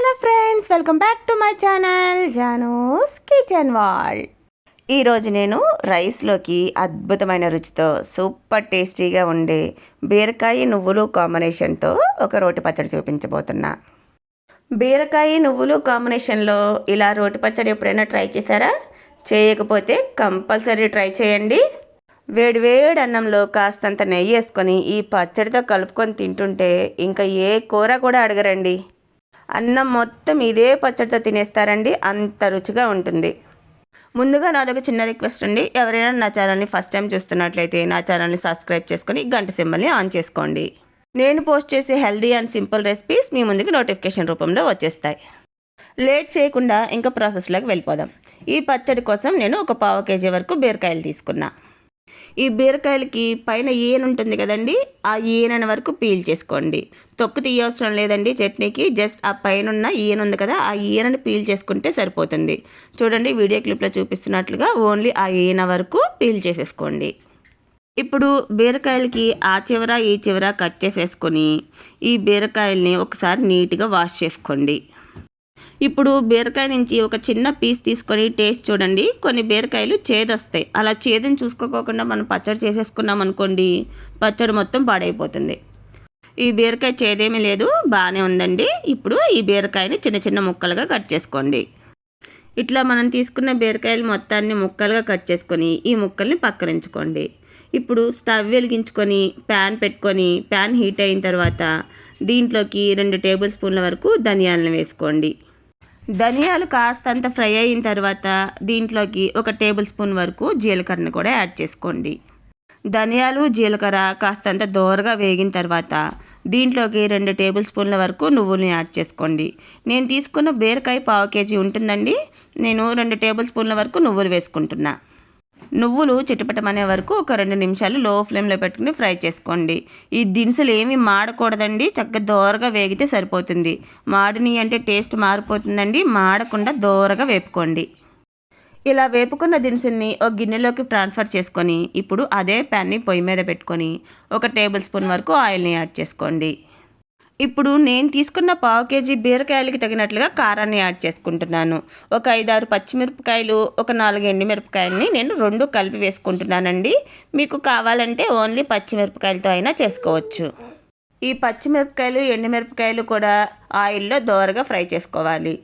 Hello friends welcome back to my channel Janu's kitchen wall. ఈరోజు నేను రైస్లోకి అద్భుతమైన రుచితో సూపర్ టేస్టీగా ఉండే బీరకాయ నువ్వులు కాంబినేషన్తో ఒక రోటి పచ్చడి చూపించబోతున్నా. బీరకాయ నువ్వులు కాంబినేషన్లో ఇలా రోటి పచ్చడి ఎప్పుడైనా ట్రై చేశారా? చేయకపోతే కంపల్సరీ ట్రై చేయండి. వేడివేడి అన్నంలో కాస్తంత నెయ్యి వేసుకొని ఈ పచ్చడితో కలుపుకొని తింటుంటే ఇంకా ఏ కూర కూడా అడగరండి. అన్నం మొత్తం ఇదే పచ్చడితో తినేస్తారండి. అంత రుచిగా ఉంటుంది. ముందుగా నాదొక చిన్న రిక్వెస్ట్ అండి. ఎవరైనా నా ఛానల్ని ఫస్ట్ టైం చూస్తున్నట్లయితే నా ఛానల్ని సబ్స్క్రైబ్ చేసుకొని గంట సింబల్ని ఆన్ చేసుకోండి. నేను పోస్ట్ చేసే హెల్దీ అండ్ సింపుల్ రెసిపీస్ మీ ముందుకు నోటిఫికేషన్ రూపంలో వచ్చేస్తాయి. లేట్ చేయకుండా ఇంకా ప్రాసెస్లోకి వెళ్ళిపోదాం. ఈ పచ్చడి కోసం నేను ఒక పావు కేజీ వరకు బీరకాయలు తీసుకున్నా. ఈ బీరకాయలకి పైన ఈయన ఉంటుంది కదండి ఆ ఈయన వరకు పీల్ చేసుకోండి. తొక్కు తీయవసరం లేదండి చట్నీకి జస్ట్ ఆ పైన ఉన్న ఈయన ఉంది కదా ఆ ఈయనని పీల్ చేసుకుంటే సరిపోతుంది. చూడండి వీడియో క్లిప్లో చూపిస్తున్నట్లుగా ఓన్లీ ఆ ఈయన వరకు పీల్ చేసేసుకోండి. ఇప్పుడు బీరకాయలకి ఆ చివర ఈ చివర కట్ చేసేసుకొని ఈ బీరకాయల్ని ఒకసారి నీట్గా వాష్ చేసుకోండి. ఇప్పుడు బీరకాయ నుంచి ఒక చిన్న పీస్ తీసుకొని టేస్ట్ చూడండి. కొన్ని బీరకాయలు చేదొస్తాయి. అలా చేదుని చూసుకోకుండా మనం పచ్చడి చేసేసుకున్నాం అనుకోండి పచ్చడి మొత్తం పాడైపోతుంది. ఈ బీరకాయ చేదేమీ లేదు బాగానే ఉందండి. ఇప్పుడు ఈ బీరకాయని చిన్న చిన్న ముక్కలుగా కట్ చేసుకోండి. ఇట్లా మనం తీసుకున్న బీరకాయలు మొత్తాన్ని ముక్కలుగా కట్ చేసుకొని ఈ ముక్కల్ని పక్కరించుకోండి ఇప్పుడు స్టవ్ వెలిగించుకొని ప్యాన్ పెట్టుకొని ప్యాన్ హీట్ అయిన తర్వాత దీంట్లోకి రెండు టేబుల్ స్పూన్ల వరకు ధనియాలను వేసుకోండి. ధనియాలు కాస్తంత ఫ్రై అయిన తర్వాత దీంట్లోకి ఒక టేబుల్ స్పూన్ వరకు జీలకర్రను కూడా యాడ్ చేసుకోండి. ధనియాలు జీలకర్ర కాస్తంత దోరగా వేగిన తర్వాత దీంట్లోకి రెండు టేబుల్ స్పూన్ల వరకు నువ్వులను యాడ్ చేసుకోండి. నేను తీసుకున్న బీరకాయ పావు కేజీ ఉంటుందండి. నేను రెండు టేబుల్ స్పూన్ల వరకు నువ్వులు వేసుకుంటున్నా. నువ్వులు చిటపటమనే వరకు ఒక రెండు నిమిషాలు లో ఫ్లేమ్లో పెట్టుకుని ఫ్రై చేసుకోండి. ఈ దినుసులు ఏమి మాడకూడదండి. చక్కగా దోరగా వేగితే సరిపోతుంది. మాడిని అంటే టేస్ట్ మారిపోతుందండి. మాడకుండా దోరగా వేపుకోండి. ఇలా వేపుకున్న దినుసుల్ని ఒక గిన్నెలోకి ట్రాన్స్ఫర్ చేసుకొని ఇప్పుడు అదే ప్యాన్ని పొయ్యి మీద పెట్టుకొని ఒక టేబుల్ స్పూన్ వరకు ఆయిల్ని యాడ్ చేసుకోండి. ఇప్పుడు నేను తీసుకున్న పావు కేజీ బీరకాయలకి తగినట్లుగా కారాన్ని యాడ్ చేసుకుంటున్నాను. ఒక ఐదారు పచ్చిమిరపకాయలు ఒక నాలుగు ఎండుమిరపకాయలని నేను రెండు కలిపి వేసుకుంటున్నానండి. మీకు కావాలంటే ఓన్లీ పచ్చిమిరపకాయలతో అయినా చేసుకోవచ్చు. ఈ పచ్చిమిరపకాయలు ఎండుమిరపకాయలు కూడా ఆయిల్లో దోరగా ఫ్రై చేసుకోవాలి.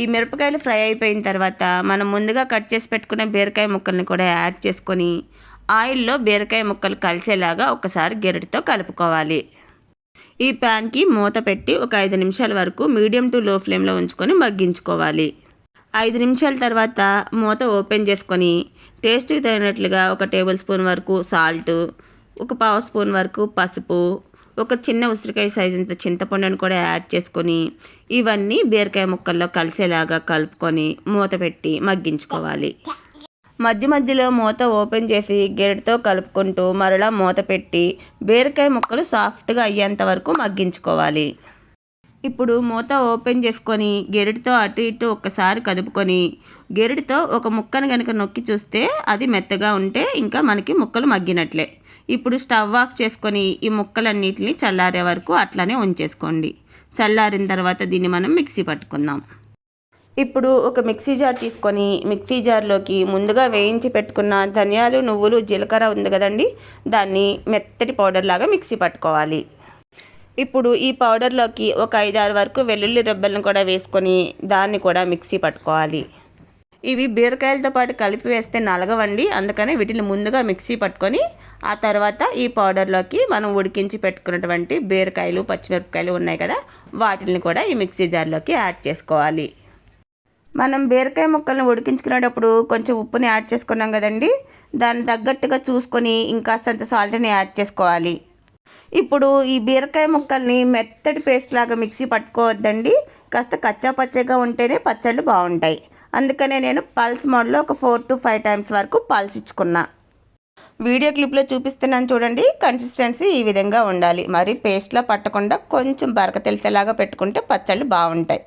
ఈ మిరపకాయలు ఫ్రై అయిపోయిన తర్వాత మనం ముందుగా కట్ చేసి పెట్టుకున్న బీరకాయ ముక్కల్ని కూడా యాడ్ చేసుకొని ఆయిల్లో బీరకాయ ముక్కలు కలిసేలాగా ఒకసారి గెరటితో కలుపుకోవాలి. ఈ ప్యాన్కి మూత పెట్టి ఒక ఐదు నిమిషాల వరకు మీడియం టు లో ఫ్లేమ్లో ఉంచుకొని మగ్గించుకోవాలి. ఐదు నిమిషాల తర్వాత మూత ఓపెన్ చేసుకొని టేస్ట్కి తగినట్లుగా ఒక టేబుల్ స్పూన్ వరకు సాల్ట్ ఒక పావు స్పూన్ వరకు పసుపు ఒక చిన్న ఉసిరికాయ సైజు ఇంత కూడా యాడ్ చేసుకొని ఇవన్నీ బీరకాయ ముక్కల్లో కలిసేలాగా కలుపుకొని మూత పెట్టి మగ్గించుకోవాలి. మధ్య మధ్యలో మూత ఓపెన్ చేసి గెరటితో కలుపుకుంటూ మరలా మూత పెట్టి బీరకాయ ముక్కలు సాఫ్ట్గా అయ్యేంత వరకు మగ్గించుకోవాలి. ఇప్పుడు మూత ఓపెన్ చేసుకొని గెరటితో అటు ఇటు ఒక్కసారి కదుపుకొని గెరటితో ఒక ముక్కను కనుక నొక్కి చూస్తే అది మెత్తగా ఉంటే ఇంకా మనకి ముక్కలు మగ్గినట్లే. ఇప్పుడు స్టవ్ ఆఫ్ చేసుకొని ఈ ముక్కలన్నిటిని చల్లారే వరకు అట్లానే ఉంచేసుకోండి. చల్లారిన తర్వాత దీన్ని మనం మిక్సీ పట్టుకుందాం. ఇప్పుడు ఒక మిక్సీ జార్ తీసుకొని మిక్సీ జార్లోకి ముందుగా వేయించి పెట్టుకున్న ధనియాలు నువ్వులు జీలకర్ర ఉంది కదండి. దాన్ని మెత్తటి పౌడర్ లాగా మిక్సీ పట్టుకోవాలి. ఇప్పుడు ఈ పౌడర్లోకి ఒక ఐదారు వరకు వెల్లుల్లి రెబ్బలను కూడా వేసుకొని దాన్ని కూడా మిక్సీ పట్టుకోవాలి. ఇవి బీరకాయలతో పాటు కలిపి వేస్తే నలగవండి. అందుకని వీటిని ముందుగా మిక్సీ పట్టుకొని ఆ తర్వాత ఈ పౌడర్లోకి మనం ఉడికించి పెట్టుకున్నటువంటి బీరకాయలు పచ్చిమిరపకాయలు ఉన్నాయి కదా వాటిని కూడా ఈ మిక్సీ జార్లోకి యాడ్ చేసుకోవాలి. మనం బీరకాయ ముక్కల్ని ఉడికించుకునేటప్పుడు కొంచెం ఉప్పుని యాడ్ చేసుకున్నాం కదండి. దాన్ని తగ్గట్టుగా చూసుకొని ఇంకాస్తంత సాల్ట్ని యాడ్ చేసుకోవాలి. ఇప్పుడు ఈ బీరకాయ ముక్కల్ని మెత్తటి పేస్ట్ లాగా మిక్సీ పట్టుకోవద్దండి. కాస్త కచ్చా పచ్చగా ఉంటేనే పచ్చళ్ళు బాగుంటాయి. అందుకనే నేను పల్స్ మోడ్లో ఒక ఫోర్ టు ఫైవ్ టైమ్స్ వరకు పల్స్ ఇచ్చుకున్నా. వీడియో క్లిప్లో చూపిస్తున్నాను చూడండి. కన్సిస్టెన్సీ ఈ విధంగా ఉండాలి. మరి పేస్ట్లా పట్టకుండా కొంచెం బరక తెలిసేలాగా పెట్టుకుంటే పచ్చళ్ళు బాగుంటాయి.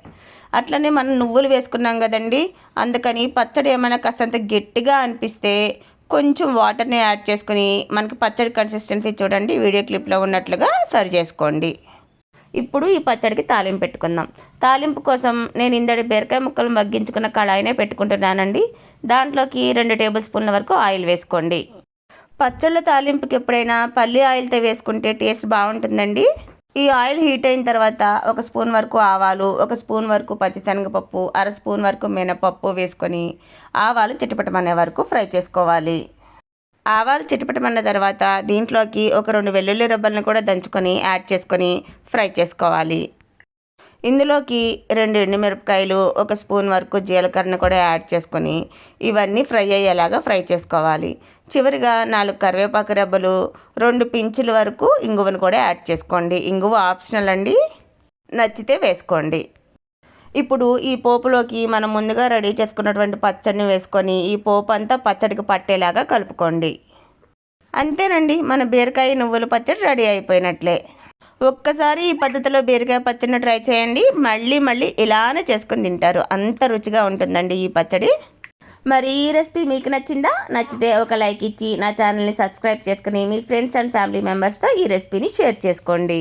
అట్లనే మనం నువ్వులు వేసుకున్నాం కదండి. అందుకని పచ్చడి ఏమైనా కాస్తంత గట్టిగా అనిపిస్తే కొంచెం వాటర్ని యాడ్ చేసుకుని మనకి పచ్చడి కన్సిస్టెన్సీ చూడండి. వీడియో క్లిప్లో ఉన్నట్లుగా సరి చేసుకోండి. ఇప్పుడు ఈ పచ్చడికి తాలింపు పెట్టుకుందాం. తాలింపు కోసం నేను ఇందడి బీరకాయ ముక్కలు మగ్గించుకున్న కళాయినే పెట్టుకుంటున్నానండి. దాంట్లోకి రెండు టేబుల్ స్పూన్ల వరకు ఆయిల్ వేసుకోండి. పచ్చళ్ళ తాలింపుకి ఎప్పుడైనా పల్లి ఆయిల్తో వేసుకుంటే టేస్ట్ బాగుంటుందండి? ఈ ఆయిల్ హీట్ అయిన తర్వాత ఒక స్పూన్ వరకు ఆవాలు ఒక స్పూన్ వరకు పచ్చిశనగపప్పు అర స్పూన్ వరకు మినపప్పు వేసుకొని ఆవాలు చిటపటమనే వరకు ఫ్రై చేసుకోవాలి. ఆవాలు చిటపటమన్న తర్వాత దీంట్లోకి ఒక రెండు వెల్లుల్లి రబ్బలను కూడా దంచుకొని యాడ్ చేసుకొని ఫ్రై చేసుకోవాలి. ఇందులోకి రెండు ఎండుమిరపకాయలు ఒక స్పూన్ వరకు జీలకర్రను కూడా యాడ్ చేసుకొని ఇవన్నీ ఫ్రై అయ్యేలాగా ఫ్రై చేసుకోవాలి. చివరిగా నాలుగు కరివేపాకు రెబ్బలు రెండు పించుల వరకు ఇంగువను కూడా యాడ్ చేసుకోండి. ఇంగువ ఆప్షనల్ అండి. నచ్చితే వేసుకోండి. ఇప్పుడు ఈ పోపులోకి మనం ముందుగా రెడీ చేసుకున్నటువంటి పచ్చడిని వేసుకొని ఈ పోపు అంతా పచ్చడికి పట్టేలాగా కలుపుకోండి. అంతేనండి మన బీరకాయ నువ్వుల పచ్చడి రెడీ అయిపోయినట్లే. ఒక్కసారి ఈ పద్ధతిలో బీరకాయ పచ్చడిని ట్రై చేయండి. మళ్ళీ మళ్ళీ ఇలానే చేసుకుని తింటారు. అంత రుచిగా ఉంటుందండి ఈ పచ్చడి. మరి ఈ రెసిపీ మీకు నచ్చిందా? నచ్చితే ఒక లైక్ ఇచ్చి నా ఛానల్ని సబ్స్క్రైబ్ చేసుకుని మీ ఫ్రెండ్స్ అండ్ ఫ్యామిలీ మెంబర్స్తో ఈ రెసిపీని షేర్ చేసుకోండి.